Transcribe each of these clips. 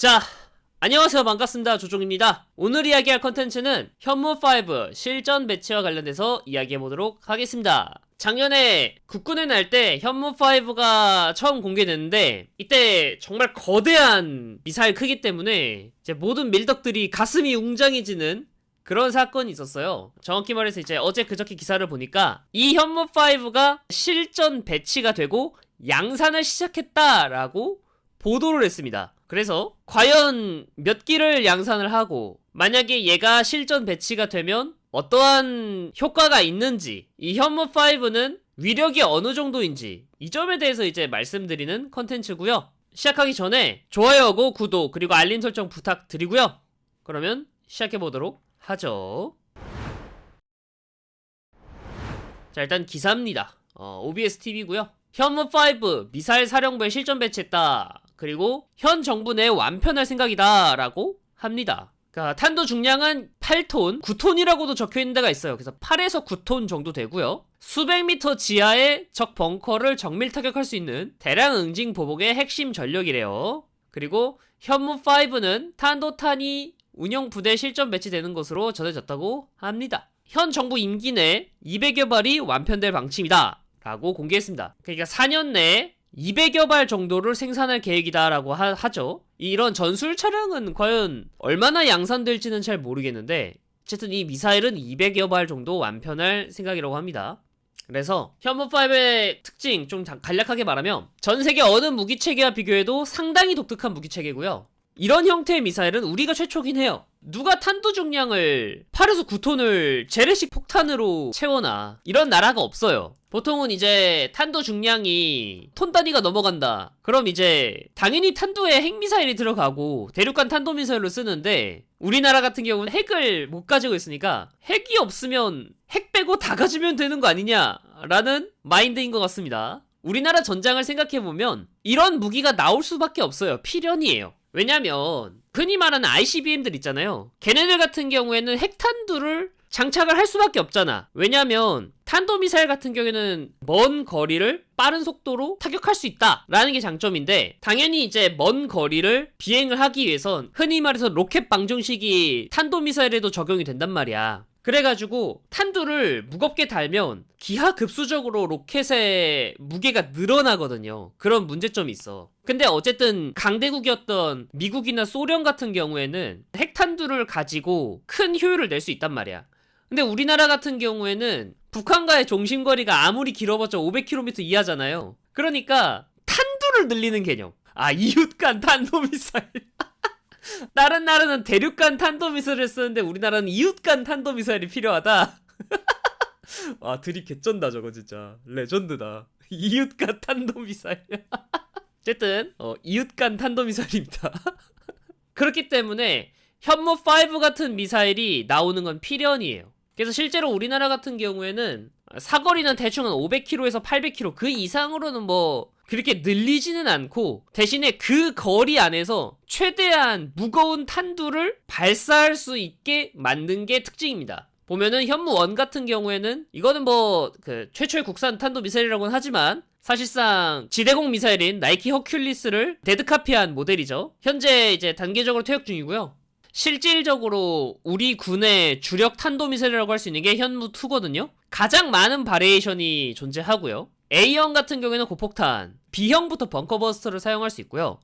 자, 안녕하세요. 반갑습니다. 조종입니다. 오늘 이야기할 컨텐츠는 현무5 실전 배치와 관련돼서 이야기해보도록 하겠습니다. 작년에 국군에 날때 현무5가 처음 공개됐는데 이때 정말 거대한 미사일 크기 때문에 이제 모든 밀덕들이 가슴이 웅장해지는 그런 사건이 있었어요. 정확히 말해서 이제 어제 그저께 기사를 보니까 이 현무5가 실전 배치가 되고 양산을 시작했다라고 보도를 했습니다. 그래서 과연 몇 기를 양산을 하고 만약에 얘가 실전 배치가 되면 어떠한 효과가 있는지 이 현무5는 위력이 어느 정도인지 이 점에 대해서 이제 말씀드리는 컨텐츠고요. 시작하기 전에 좋아요하고 구독 그리고 알림 설정 부탁드리고요. 그러면 시작해 보도록 하죠. 자 일단 기사입니다. 어, OBS TV고요. 현무5 미사일 사령부에 실전 배치했다. 그리고 현 정부 내 완편할 생각이다. 라고 합니다. 그러니까 탄도 중량은 8톤, 9톤이라고도 적혀 있는 데가 있어요. 그래서 8에서 9톤 정도 되고요. 수백 미터 지하의 적 벙커를 정밀 타격할 수 있는 대량 응징 보복의 핵심 전력이래요. 그리고 현무 5는 탄도탄이 운영 부대 실전 배치되는 것으로 전해졌다고 합니다. 현 정부 임기 내 200여 발이 완편될 방침이다. 라고 공개했습니다. 그러니까 4년 내에 200여 발 정도를 생산할 계획이다라고 하, 하죠. 이런 전술 차량은 과연 얼마나 양산될지는 잘 모르겠는데 어쨌든 이 미사일은 200여 발 정도 완편할 생각이라고 합니다. 그래서 현무5의 특징 좀 간략하게 말하면 전 세계 어느 무기 체계와 비교해도 상당히 독특한 무기 체계고요. 이런 형태의 미사일은 우리가 최초긴 해요. 누가 탄도 중량을 8에서 9톤을 재래식 폭탄으로 채워놔. 이런 나라가 없어요. 보통은 이제 탄도 중량이 톤 단위가 넘어간다. 그럼 이제 당연히 탄도에 핵미사일이 들어가고 대륙간 탄도미사일로 쓰는데 우리나라 같은 경우는 핵을 못 가지고 있으니까 핵이 없으면 핵 빼고 다 가지면 되는 거 아니냐라는 마인드인 것 같습니다. 우리나라 전장을 생각해보면 이런 무기가 나올 수밖에 없어요. 필연이에요. 왜냐면 흔히 말하는 ICBM들 있잖아요. 걔네들 같은 경우에는 핵탄두를 장착을 할 수밖에 없잖아. 왜냐면 탄도미사일 같은 경우에는 먼 거리를 빠른 속도로 타격할 수 있다라는 게 장점인데 당연히 이제 먼 거리를 비행을 하기 위해선 흔히 말해서 로켓 방정식이 탄도미사일에도 적용이 된단 말이야. 그래가지고 탄두를 무겁게 달면 기하급수적으로 로켓의 무게가 늘어나거든요. 그런 문제점이 있어. 근데 어쨌든 강대국이었던 미국이나 소련 같은 경우에는 핵탄두를 가지고 큰 효율을 낼 수 있단 말이야. 근데 우리나라 같은 경우에는 북한과의 종심거리가 아무리 길어봤자 500km 이하잖아요. 그러니까 탄두를 늘리는 개념. 아, 이웃간 탄도미사일. 다른 나라는 대륙간 탄도미사일을 쓰는데 우리나라는 이웃간 탄도미사일이 필요하다. 와 드립 개쩐다 저거 진짜 레전드다. 이웃간 탄도미사일. 어쨌든 어, 이웃간 탄도미사일입니다. 그렇기 때문에 현무5 같은 미사일이 나오는 건 필연이에요. 그래서 실제로 우리나라 같은 경우에는 사거리는 대충 한 500km에서 800km 그 이상으로는 뭐 그렇게 늘리지는 않고 대신에 그 거리 안에서 최대한 무거운 탄두를 발사할 수 있게 만든 게 특징입니다. 보면은 현무1 같은 경우에는 이거는 뭐 그 최초의 국산 탄도 미사일이라고는 하지만 사실상 지대공 미사일인 나이키 허큘리스를 데드카피한 모델이죠. 현재 이제 단계적으로 퇴역 중이고요. 실질적으로 우리 군의 주력 탄도 미사일이라고 할 수 있는 게 현무 2거든요. 가장 많은 바리에이션이 존재하고요. A형 같은 경우에는 고폭탄, B형부터 벙커버스터를 사용할 수 있고요.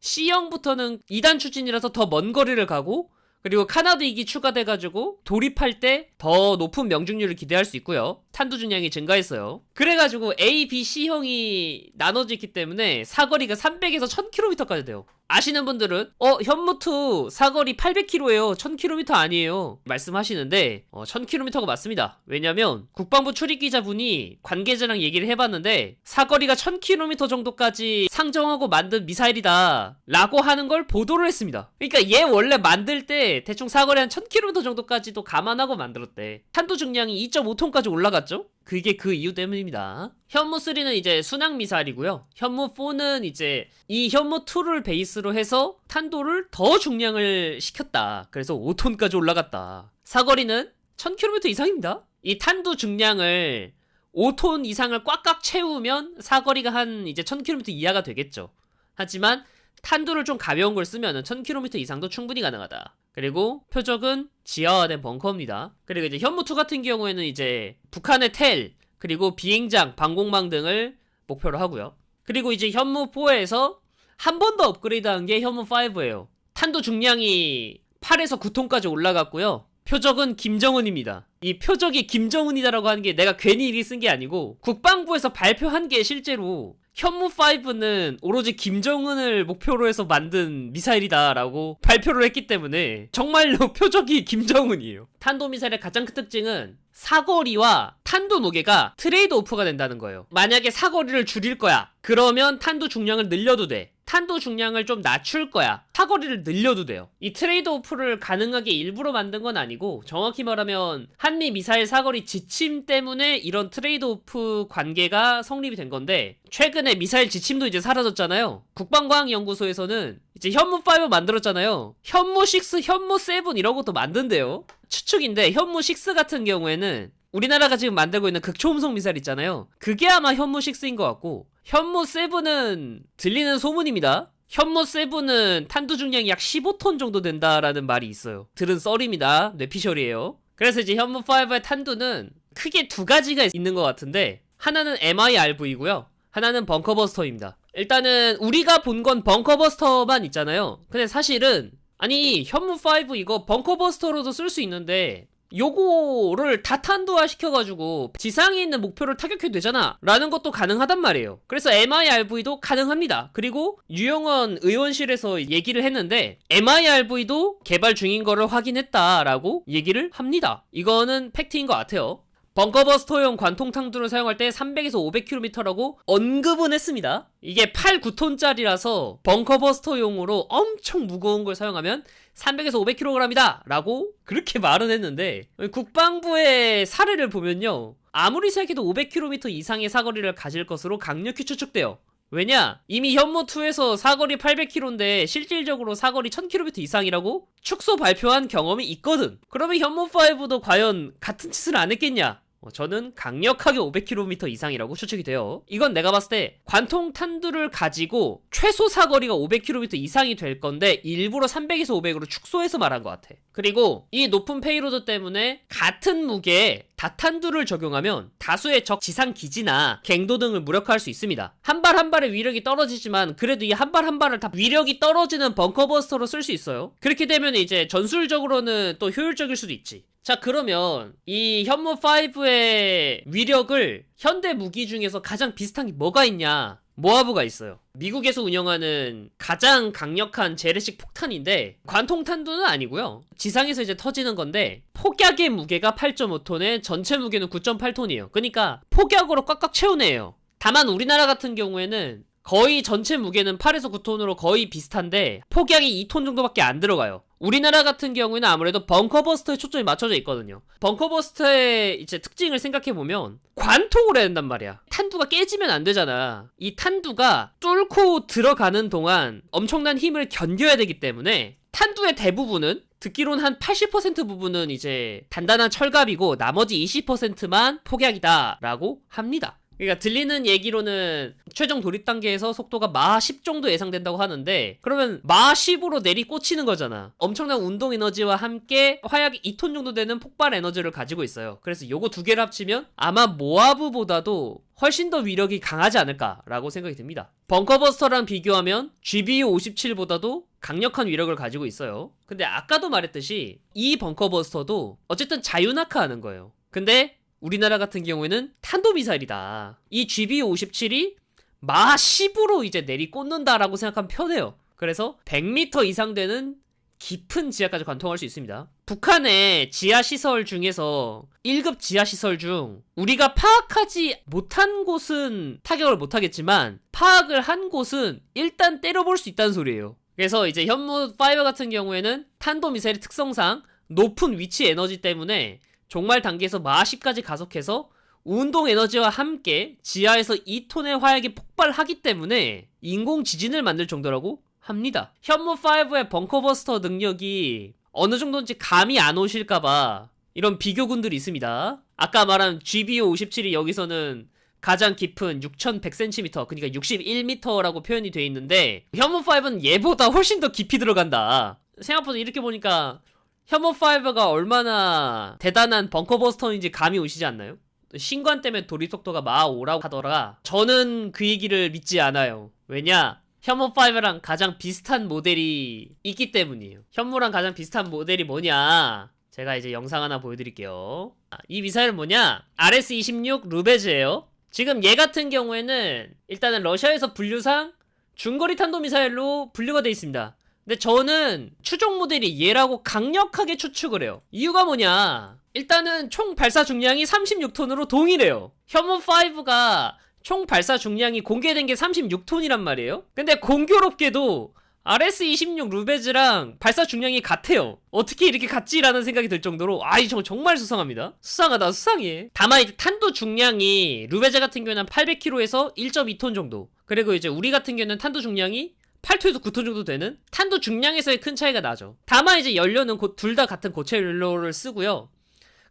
C형부터는 2단 추진이라서 더 먼 거리를 가고 그리고 카나드 이기 추가돼가지고 돌입할 때 더 높은 명중률을 기대할 수 있고요. 탄두 중량이 증가했어요. 그래가지고 A, B, C형이 나눠지기 때문에 사거리가 300에서 1000km까지 돼요. 아시는 분들은 어 현무투 사거리 800km예요. 1000km 아니에요. 말씀하시는데 어 1000km가 맞습니다. 왜냐면 국방부 출입기자분이 관계자랑 얘기를 해봤는데 사거리가 1000km 정도까지 상정하고 만든 미사일이다 라고 하는 걸 보도를 했습니다. 그러니까 얘 원래 만들 때 대충 사거리 한 1000km 정도까지도 감안하고 만들었대. 탄도 중량이 2.5톤까지 올라갔죠 그게 그 이유 때문입니다. 현무 3는 이제 순항 미사일이고요. 현무 4는 이제 이 현무 2를 베이스로 해서 탄도를 더 중량을 시켰다. 그래서 5톤까지 올라갔다. 사거리는 1000km 이상입니다. 이 탄두 중량을 5톤 이상을 꽉꽉 채우면 사거리가 한 이제 1000km 이하가 되겠죠. 하지만 탄두를 좀 가벼운 걸 쓰면은 1000km 이상도 충분히 가능하다. 그리고 표적은 지하화된 벙커입니다. 그리고 이제 현무2 같은 경우에는 이제 북한의 텔 그리고 비행장, 방공망 등을 목표로 하고요. 그리고 이제 현무4에서 한 번 더 업그레이드 한 게 현무5예요. 탄도 중량이 8에서 9톤까지 올라갔고요. 표적은 김정은입니다. 이 표적이 김정은이다라고 하는 게 내가 괜히 이리 쓴게 아니고 국방부에서 발표한 게 실제로 현무5는 오로지 김정은을 목표로 해서 만든 미사일이다라고 발표를 했기 때문에 정말로 표적이 김정은이에요. 탄도미사일의 가장 큰 특징은 사거리와 탄두 무게가 트레이드 오프가 된다는 거예요. 만약에 사거리를 줄일 거야. 그러면 탄두 중량을 늘려도 돼. 탄도 중량을 좀 낮출 거야. 사거리를 늘려도 돼요. 이 트레이드 오프를 가능하게 일부러 만든 건 아니고 정확히 말하면 한미 미사일 사거리 지침 때문에 이런 트레이드 오프 관계가 성립이 된 건데 최근에 미사일 지침도 이제 사라졌잖아요. 국방과학연구소에서는 이제 현무5 만들었잖아요. 현무6, 현무7 이런 것도 만든대요. 추측인데 현무6 같은 경우에는 우리나라가 지금 만들고 있는 극초음속 미사일 있잖아요. 그게 아마 현무6인 것 같고 현무7은 들리는 소문입니다. 현무7은 탄두 중량이 약 15톤 정도 된다라는 말이 있어요. 들은 썰입니다. 뇌피셜이에요. 그래서 이제 현무 5의 탄두는 크게 두 가지가 있는 것 같은데 하나는 MIRV이고요. 하나는 벙커버스터입니다. 일단은 우리가 본 건 벙커버스터만 있잖아요. 근데 사실은 아니 현무 5 이거 벙커버스터로도 쓸 수 있는데 요거를 다 탄두화 시켜가지고 지상에 있는 목표를 타격해도 되잖아. 라는 것도 가능하단 말이에요. 그래서 MIRV도 가능합니다. 그리고 유영원 의원실에서 얘기를 했는데 MIRV도 개발 중인 거를 확인했다라고 얘기를 합니다. 이거는 팩트인 것 같아요 벙커버스터용 관통탕두를 사용할 때 300에서 500km라고 언급은 했습니다. 이게 8, 9톤짜리라서 벙커버스터용으로 엄청 무거운 걸 사용하면 300에서 500kg이다! 라고 그렇게 말은 했는데 국방부의 사례를 보면요. 아무리 생각해도 500km 이상의 사거리를 가질 것으로 강력히 추측돼요. 왜냐? 이미 현모2에서 사거리 800km인데 실질적으로 사거리 1000km 이상이라고 축소 발표한 경험이 있거든. 그러면 현모5도 과연 같은 짓을 안 했겠냐? 어, 저는 강력하게 500km 이상이라고 추측이 돼요. 이건 내가 봤을 때 관통 탄두를 가지고 최소 사거리가 500km 이상이 될 건데 일부러 300에서 500으로 축소해서 말한 것 같아. 그리고 이 높은 페이로드 때문에 같은 무게에 다탄두를 적용하면 다수의 적 지상 기지나 갱도 등을 무력화할 수 있습니다. 한 발 한 발의 위력이 떨어지지만 그래도 이 한 발 한 발을 다 위력이 떨어지는 벙커버스터로 쓸 수 있어요. 그렇게 되면 이제 전술적으로는 또 효율적일 수도 있지. 자 그러면 이 현무 5의 위력을 현대 무기 중에서 가장 비슷한 게 뭐가 있냐 모하브가 있어요. 미국에서 운영하는 가장 강력한 재래식 폭탄인데 관통탄두는 아니고요. 지상에서 이제 터지는 건데 폭약의 무게가 8.5톤에 전체 무게는 9.8톤이에요. 그러니까 폭약으로 꽉꽉 채우네요. 다만 우리나라 같은 경우에는 거의 전체 무게는 8에서 9톤으로 거의 비슷한데 폭약이 2톤 정도밖에 안 들어가요. 우리나라 같은 경우에는 아무래도 벙커버스터에 초점이 맞춰져 있거든요. 벙커버스터의 이제 특징을 생각해보면 관통을 해야 된단 말이야. 탄두가 깨지면 안 되잖아. 이 탄두가 뚫고 들어가는 동안 엄청난 힘을 견뎌야 되기 때문에 탄두의 대부분은 듣기로는 한 80% 부분은 이제 단단한 철갑이고 나머지 20%만 폭약이다라고 합니다. 그러니까 들리는 얘기로는 최종 도립 단계에서 속도가 마 10 정도 예상된다고 하는데 그러면 마 10으로 내리 꽂히는 거잖아. 엄청난 운동 에너지와 함께 화약이 2톤 정도 되는 폭발 에너지를 가지고 있어요. 그래서 요거 두 개를 합치면 아마 모아브보다도 훨씬 더 위력이 강하지 않을까라고 생각이 듭니다. 벙커버스터랑 비교하면 GBU-57보다도 강력한 위력을 가지고 있어요. 근데 아까도 말했듯이 이 벙커버스터도 어쨌든 자유낙하하는 거예요. 근데 우리나라 같은 경우에는 탄도미사일이다. 이 GBU-57이 마 10으로 이제 내리 꽂는다라고 생각하면 편해요. 그래서 100m 이상 되는 깊은 지하까지 관통할 수 있습니다. 북한의 지하시설 중에서 1급 지하시설 중 우리가 파악하지 못한 곳은 타격을 못하겠지만 파악을 한 곳은 일단 때려볼 수 있다는 소리예요. 그래서 이제 현무5 같은 경우에는 탄도미사일의 특성상 높은 위치 에너지 때문에 종말 단계에서 마10까지 가속해서 운동 에너지와 함께 지하에서 2톤의 화약이 폭발하기 때문에 인공 지진을 만들 정도라고 합니다. 현무5의 벙커버스터 능력이 어느 정도인지 감이 안 오실까봐 이런 비교군들이 있습니다. 아까 말한 GBU-57이 여기서는 가장 깊은 6100cm, 그러니까 61m라고 표현이 돼 있는데 현무5는 얘보다 훨씬 더 깊이 들어간다. 생각보다 이렇게 보니까 현무5가 얼마나 대단한 벙커버스터인지 감이 오시지 않나요? 신관 때문에 도리 속도가 마 5라고 하더라. 저는 그 얘기를 믿지 않아요. 왜냐? 현무5랑 가장 비슷한 모델이 있기 때문이에요. 현무랑 가장 비슷한 모델이 뭐냐? 제가 이제 영상 하나 보여드릴게요. 아, 이 미사일은 뭐냐? RS-26 루베즈예요. 지금 얘 같은 경우에는 일단은 러시아에서 분류상 중거리 탄도 미사일로 분류가 돼 있습니다. 근데 저는 추종 모델이 얘라고 강력하게 추측을 해요. 이유가 뭐냐? 일단은 총 발사 중량이 36톤으로 동일해요. 현무5가 총 발사 중량이 공개된 게 36톤이란 말이에요. 근데 공교롭게도 RS-26 루베즈랑 발사 중량이 같아요. 어떻게 이렇게 같지라는 생각이 들 정도로 아이 저 정말 수상합니다. 수상하다 수상해. 다만 이제 탄도 중량이 루베즈 같은 경우는 800kg에서 1.2톤 정도. 그리고 이제 우리 같은 경우는 탄도 중량이 8톤에서 9톤 정도 되는 탄도 중량에서의 큰 차이가 나죠. 다만 이제 연료는 둘 다 같은 고체 연료를 쓰고요.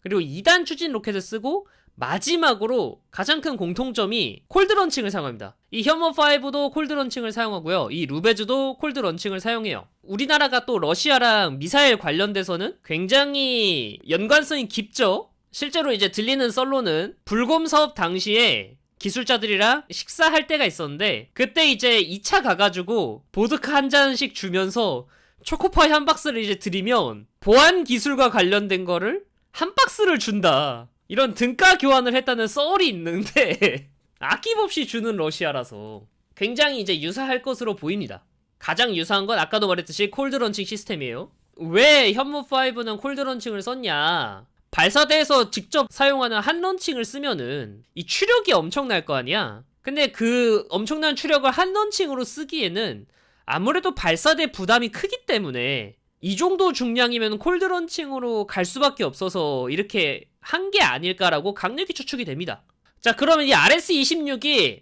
그리고 2단 추진 로켓을 쓰고 마지막으로 가장 큰 공통점이 콜드런칭을 사용합니다. 이 현머5도 콜드런칭을 사용하고요. 이 루베즈도 콜드런칭을 사용해요. 우리나라가 또 러시아랑 미사일 관련돼서는 굉장히 연관성이 깊죠? 실제로 이제 들리는 썰로는 불곰 사업 당시에 기술자들이랑 식사할 때가 있었는데 그때 이제 2차 가가지고 보드카 한 잔씩 주면서 초코파이 한 박스를 이제 드리면 보안 기술과 관련된 거를 한 박스를 준다. 이런 등가 교환을 했다는 썰이 있는데 아낌없이 주는 러시아라서 굉장히 이제 유사할 것으로 보입니다. 가장 유사한 건 아까도 말했듯이 콜드런칭 시스템이에요. 왜 현무5는 콜드런칭을 썼냐? 발사대에서 직접 사용하는 한 런칭을 쓰면은 이 추력이 엄청날 거 아니야? 근데 그 엄청난 추력을 한 런칭으로 쓰기에는 아무래도 발사대 부담이 크기 때문에 이 정도 중량이면 콜드 런칭으로 갈 수밖에 없어서 이렇게 한 게 아닐까라고 강력히 추측이 됩니다. 자, 그러면 이 RS-26이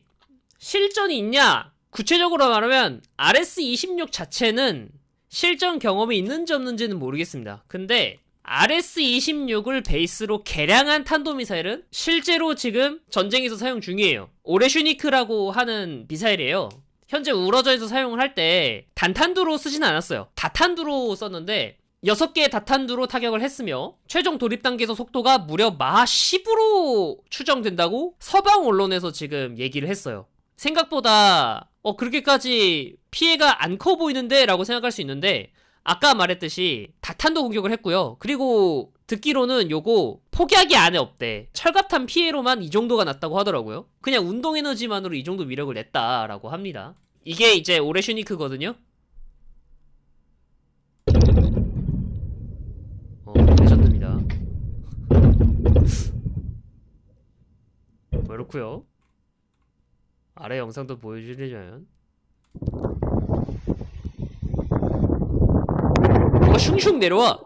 실전이 있냐? 구체적으로 말하면 RS-26 자체는 실전 경험이 있는지 없는지는 모르겠습니다. 근데 RS-26을 베이스로 개량한 탄도미사일은 실제로 지금 전쟁에서 사용 중이에요. 오레슈니크라고 하는 미사일이에요. 현재 우러져에서 사용을 할 때 단탄두로 쓰진 않았어요. 다탄두로 썼는데 6개의 다탄두로 타격을 했으며 최종 도립 단계에서 속도가 무려 마 10으로 추정된다고 서방 언론에서 지금 얘기를 했어요. 생각보다 어 그렇게까지 피해가 안 커 보이는데 라고 생각할 수 있는데 아까 말했듯이 다탄도 공격을 했고요. 그리고 듣기로는 요거 폭약이 안에 없대. 철갑탄 피해로만 이 정도가 났다고 하더라고요. 그냥 운동 에너지만으로 이 정도 위력을 냈다라고 합니다. 이게 이제 오레슈니크거든요. 어, 레전드입니다. 그렇고요. 아래 영상도 보여주려면 뭐가 슝슝 내려와.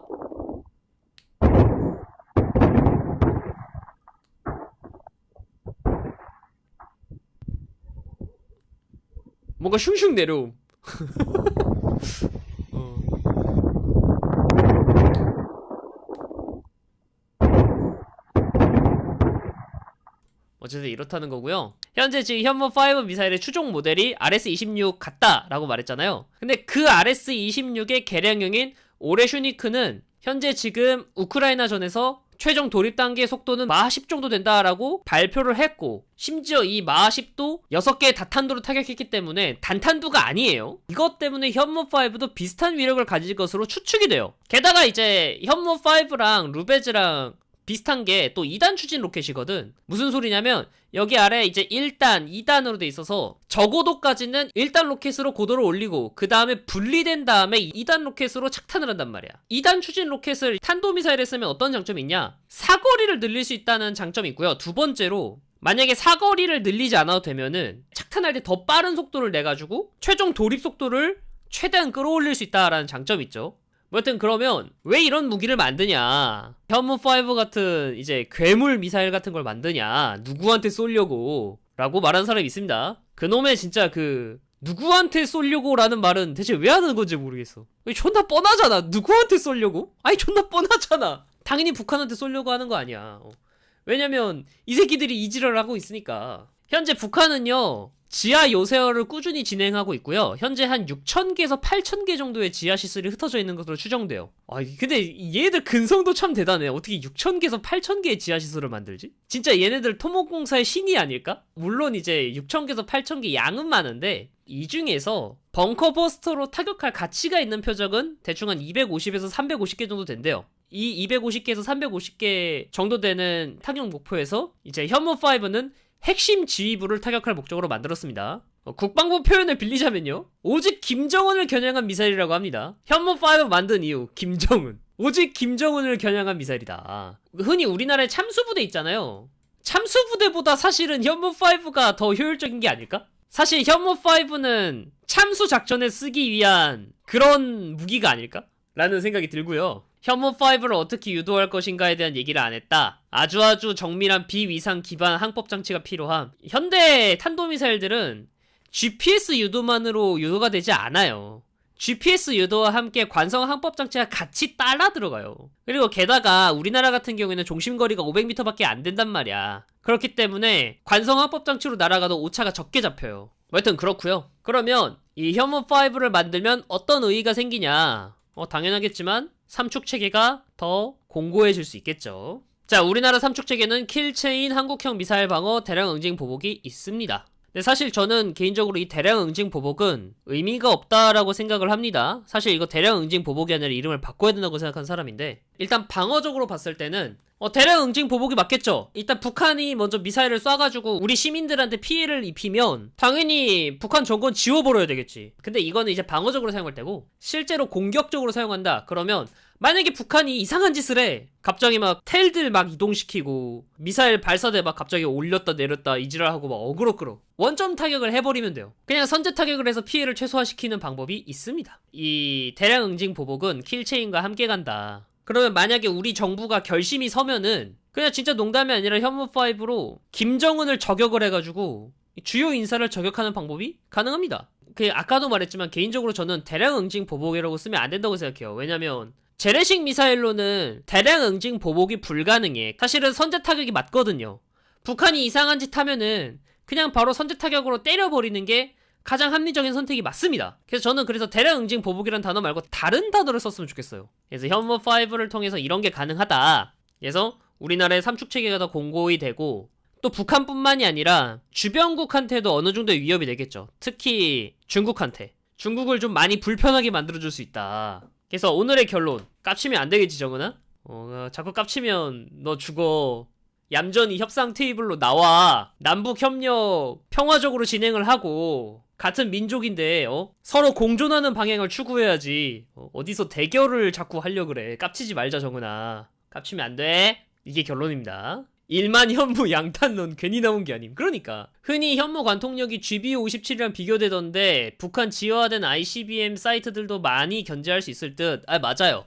뭔가 슝슝 내려옴. 어. 어쨌든 이렇다는 거고요. 현재 지금 현무5 미사일의 추종 모델이 RS-26 같다라고 말했잖아요. 근데 그 RS-26의 개량형인 오레슈니크는 현재 지금 우크라이나전에서 최종 도립 단계 속도는 마하 10 정도 된다라고 발표를 했고 심지어 이 마하 10도 6개의 다탄두로 타격했기 때문에 단탄두가 아니에요. 이것 때문에 현무5도 비슷한 위력을 가질 것으로 추측이 돼요. 게다가 이제 현무5랑 루베즈랑 비슷한 게 또 2단 추진 로켓이거든. 무슨 소리냐면 여기 아래 이제 1단, 2단으로 돼 있어서 저고도까지는 1단 로켓으로 고도를 올리고 그 다음에 분리된 다음에 2단 로켓으로 착탄을 한단 말이야. 2단 추진 로켓을 탄도미사일에 쓰면 어떤 장점이 있냐? 사거리를 늘릴 수 있다는 장점이 있고요. 두 번째로 만약에 사거리를 늘리지 않아도 되면은 착탄할 때 더 빠른 속도를 내가지고 최종 도립 속도를 최대한 끌어올릴 수 있다라는 장점이 있죠. 뭐 여튼 그러면 왜 이런 무기를 만드냐 현무5 같은 이제 괴물 미사일 같은 걸 만드냐 누구한테 쏠려고 라고 말하는 사람이 있습니다 그놈의 진짜 그 누구한테 쏠려고 라는 말은 대체 왜 하는 건지 모르겠어 존나 뻔하잖아 누구한테 쏠려고? 아니 존나 뻔하잖아 당연히 북한한테 쏠려고 하는 거 아니야 어. 왜냐면 이 새끼들이 이지랄을 하고 있으니까. 현재 북한은요. 지하 요새어를 꾸준히 진행하고 있고요. 현재 한 6,000개에서 8,000개 정도의 지하 시설이 흩어져 있는 것으로 추정돼요. 아, 근데 얘들 근성도 참 대단해. 어떻게 6,000개에서 8,000개의 지하 시설을 만들지? 진짜 얘네들 토목공사의 신이 아닐까? 물론 이제 6,000개에서 8,000개 양은 많은데 이 중에서 벙커 버스터로 타격할 가치가 있는 표적은 대충 한 250에서 350개 정도 된대요. 이 250개에서 350개 정도 되는 타격 목표에서 이제 현무5는 핵심 지휘부를 타격할 목적으로 만들었습니다. 어, 국방부 표현을 빌리자면요. 오직 김정은을 겨냥한 미사일이라고 합니다. 현무5 만든 이유, 김정은. 오직 김정은을 겨냥한 미사일이다. 흔히 우리나라에 참수부대 있잖아요. 참수부대보다 사실은 현무5가 더 효율적인 게 아닐까? 사실 현무5는 참수 작전에 쓰기 위한 그런 무기가 아닐까? 라는 생각이 들고요. 현무5를 어떻게 유도할 것인가에 대한 얘기를 안 했다. 아주 아주 정밀한 비위상 기반 항법 장치가 필요함. 현대 탄도미사일들은 GPS 유도만으로 유도가 되지 않아요. GPS 유도와 함께 관성 항법 장치가 같이 따라 들어가요. 그리고 게다가 우리나라 같은 경우에는 중심거리가 500m밖에 안 된단 말이야. 그렇기 때문에 관성 항법 장치로 날아가도 오차가 적게 잡혀요. 여튼 그렇고요. 그러면 이 현무5를 만들면 어떤 의의가 생기냐? 어, 당연하겠지만 삼축 체계가 더 공고해질 수 있겠죠. 자, 우리나라 삼축 체계는 킬체인 한국형 미사일 방어 대량 응징 보복이 있습니다. 근데 사실 저는 개인적으로 이 대량 응징 보복은 의미가 없다라고 생각을 합니다. 사실 이거 대량 응징 보복이 아니라 이름을 바꿔야 된다고 생각한 사람인데 일단 방어적으로 봤을 때는 어, 대량 응징 보복이 맞겠죠. 일단 북한이 먼저 미사일을 쏴가지고 우리 시민들한테 피해를 입히면 당연히 북한 정권 지워버려야 되겠지. 근데 이거는 이제 방어적으로 사용할 때고 실제로 공격적으로 사용한다. 그러면 만약에 북한이 이상한 짓을 해. 갑자기 막 텔들 막 이동시키고 미사일 발사대 막 갑자기 올렸다 내렸다 이지랄하고 막 어그로 끌어. 원점 타격을 해버리면 돼요. 그냥 선제 타격을 해서 피해를 최소화시키는 방법이 있습니다. 이 대량 응징 보복은 킬체인과 함께 간다. 그러면 만약에 우리 정부가 결심이 서면은 그냥 진짜 농담이 아니라 현무5로 김정은을 저격을 해가지고 주요 인사를 저격하는 방법이 가능합니다. 그 아까도 말했지만 개인적으로 저는 대량 응징 보복이라고 쓰면 안 된다고 생각해요. 왜냐면 재래식 미사일로는 대량 응징 보복이 불가능해. 사실은 선제 타격이 맞거든요. 북한이 이상한 짓 하면은 그냥 바로 선제 타격으로 때려버리는 게 가장 합리적인 선택이 맞습니다. 그래서 저는 그래서 대량 응징 보복이라는 단어 말고 다른 단어를 썼으면 좋겠어요. 그래서 현무5를 통해서 이런 게 가능하다. 그래서 우리나라의 삼축 체계가 더 공고히 되고 또 북한뿐만이 아니라 주변국한테도 어느 정도의 위협이 되겠죠. 특히 중국한테. 중국을 좀 많이 불편하게 만들어줄 수 있다. 그래서 오늘의 결론. 깝치면 안 되겠지, 정은아? 어, 자꾸 깝치면 너 죽어. 얌전히 협상 테이블로 나와. 남북 협력 평화적으로 진행을 하고 같은 민족인데 어? 서로 공존하는 방향을 추구해야지. 어, 디서 대결을 자꾸 하려 그래. 깝치지 말자 정은아. 깝치면 안 돼. 이게 결론입니다. 일만 현무 양탄론 괜히 나온 게 아님. 그러니까 흔히 현무 관통력이 GBO57이랑 비교되던데 북한 지하화된 ICBM 사이트들도 많이 견제할 수 있을 듯. 아 맞아요.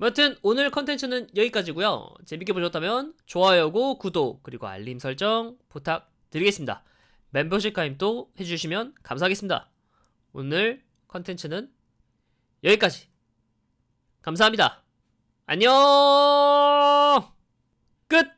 여튼 오늘 컨텐츠는 여기까지고요. 재밌게 보셨다면 좋아요고 구독 그리고 알림 설정 부탁드리겠습니다. 멤버십 가입도 해주시면 감사하겠습니다. 오늘 컨텐츠는 여기까지. 감사합니다. 안녕. 끝.